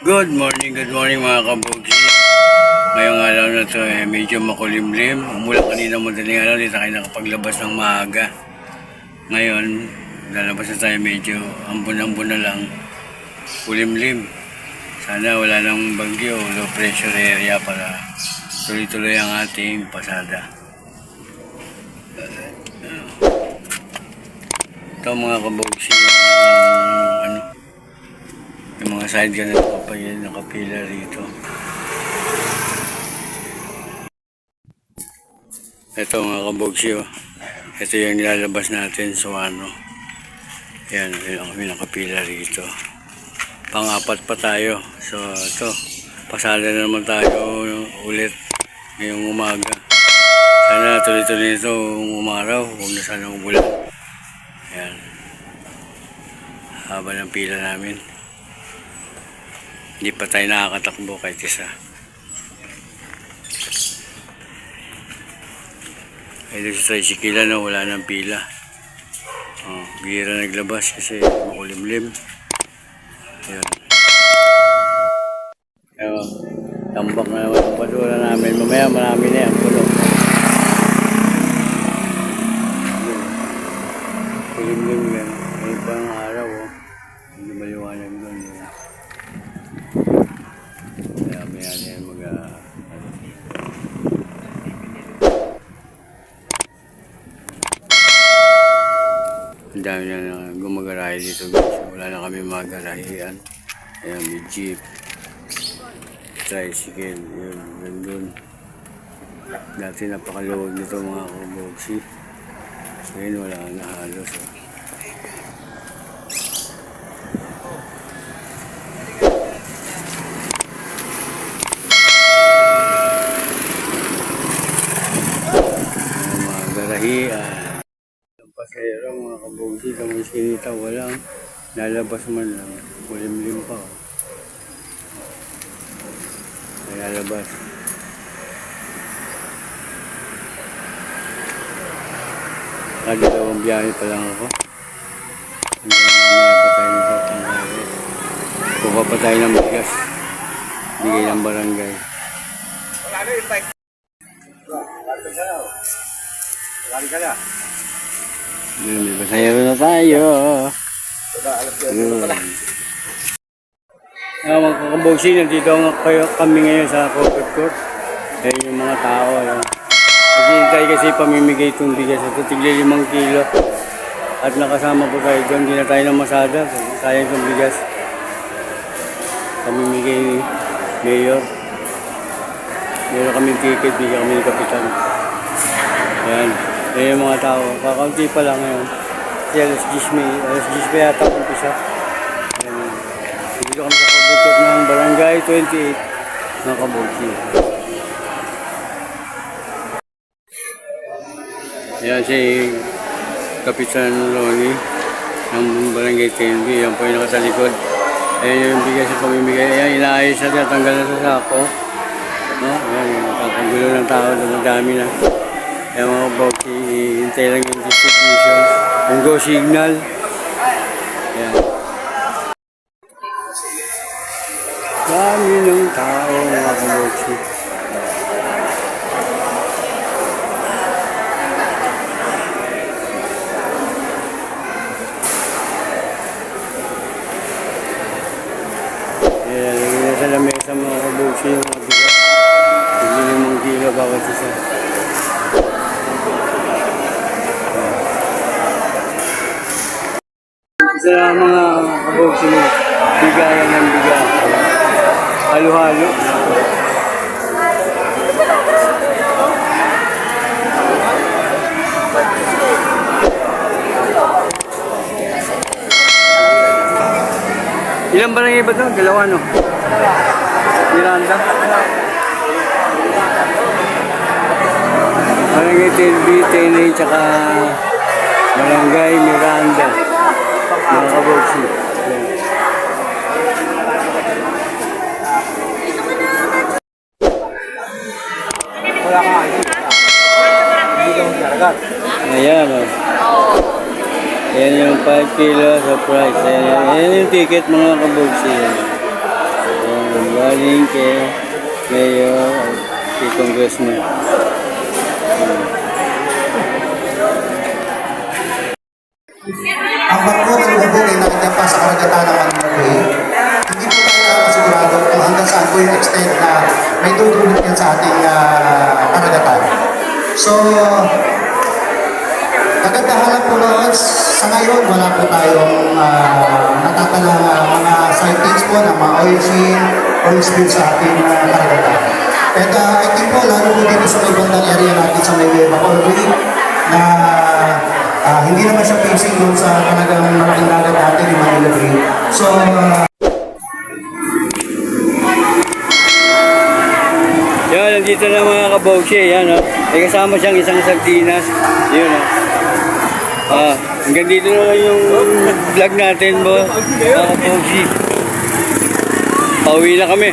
Good morning, good morning mga kabugi. Ngayong araw na to eh, medyo makulimlim. Mula kanina madaling araw, hindi na kayo nakapaglabas ng maaga. Ngayon, lalabas na tayo medyo ambon-ambon na lang. Kulimlim. Sana wala nang bagyo, low pressure area para tuloy-tuloy ang ating pasada. Ito mga kabugsi, yung ano, yung mga side gun na nakapay, nakapila rito. Ito mga kabugsi, oh. ito yung nilalabas natin sa ano. Yan, yun ang kami nakapila rito. Pang-apat pa tayo. So, ito, pasada na naman tayo ulit ngayong umaga. Sana tuloy-tuloy ito umaraw, huwag na sana umulan. Yan. Haba ng pila namin. Hindi pa tayo nakakatakbo kahit isa. Ay, sa tricycle na wala ng pila. Oh, bihira naglabas kasi makulimlim. Yan. Ewan, tambak na naman padura namin. Mamaya marami Ang dami na na gumagarahe dito guys. Wala na kami magarahian. Ayan, may jeep. Tricycle. Yun, yun dun. Dati napakaluwag nito mga kabogsi. Ngayon wala na halos. Oh. Ang mga garahian. Ang pasayro sa mga sinita walang lalabas man lang. Kulimlim pa. Oh. Lalabas. Kadalawang biyahe pa lang ako. Hanggang mamaya pa tayo sa pa tayo ng bigas. Bigay ng barangay. Yun, may pasayro na tayo. Yun. Ah, mga kakabogsi, nandito nga kayo, kami ngayon sa corporate court. Eh, yung mga tao, yun. Naghihintay kasi pamimigay itong bigas ito, tigli limang kilo. At nakasama po tayo doon, hindi na tayo ng masada, sayang itong bigas. Pamimigay ni Mayor. Meron kami ticket, bigyan kami ni Kapitan. Ayan, yan yung mga tao. Kakaunti pa lang ngayon. Kasi alas 10 may, alas 10 pa yata umpisa. Ayan, dito kami sa kabutot ng Barangay 28 ng Kabuki. Ayan si Kapitan Ronnie ng Barangay 10 Yan po yung nakatalikod. Ayan yung bigas sa pamimigay. Ayan, inaayos na tinatanggal na sa sako. No? Ayan, yung kapagulo ng tao, dumadami na. Ayan mga kabuki, hintay lang yung distribution. Yung go signal. Ayan. Dami ng tao mga kabuki. Ayan, lagyan na sa lamesa mga kabuki yung mga bigas. Hindi limang kilo bawat isa. Lang mga kabuki mo, bigayan ng bigas. Halo-halo. Barangay ba ito? Dalawa, no? Miranda? Barangay TLB, TNA, tsaka Barangay Miranda. Wala ID. Hindi ka magkaragat. Ayan, oh. Ayan yung 5 kilo sa price. Ayan, ayan yung ticket mga kabugsi. Ayan. Ayan, galing kay Mayor at kay Congressman. Ang bangkot ng bubog ay nakita sa karagatan ng Manila Bay. Hindi po tayo nakakasigurado kung hanggang saan po yung extent na may dudulot yan sa ating ah, karagatan. So, kagandahan po noon, sa ngayon wala po tayong uh, natatalang ah, mga sightings po ng mga oil sheen, oil spill sa ating ah, karagatan. And uh, I think po, lalo po dito sa may area natin sa may Bacol Bay, na ah, hindi naman siya facing doon sa talagang malaking dagat natin, yung Manila Bay. So, ah, Yan, nandito na mga kabogsi. Yan, oh. May kasama siyang isang sardinas. Yun, oh. Ah, hanggang dito na yung vlog natin, bo. Mga kabogsi. Pauwi na kami.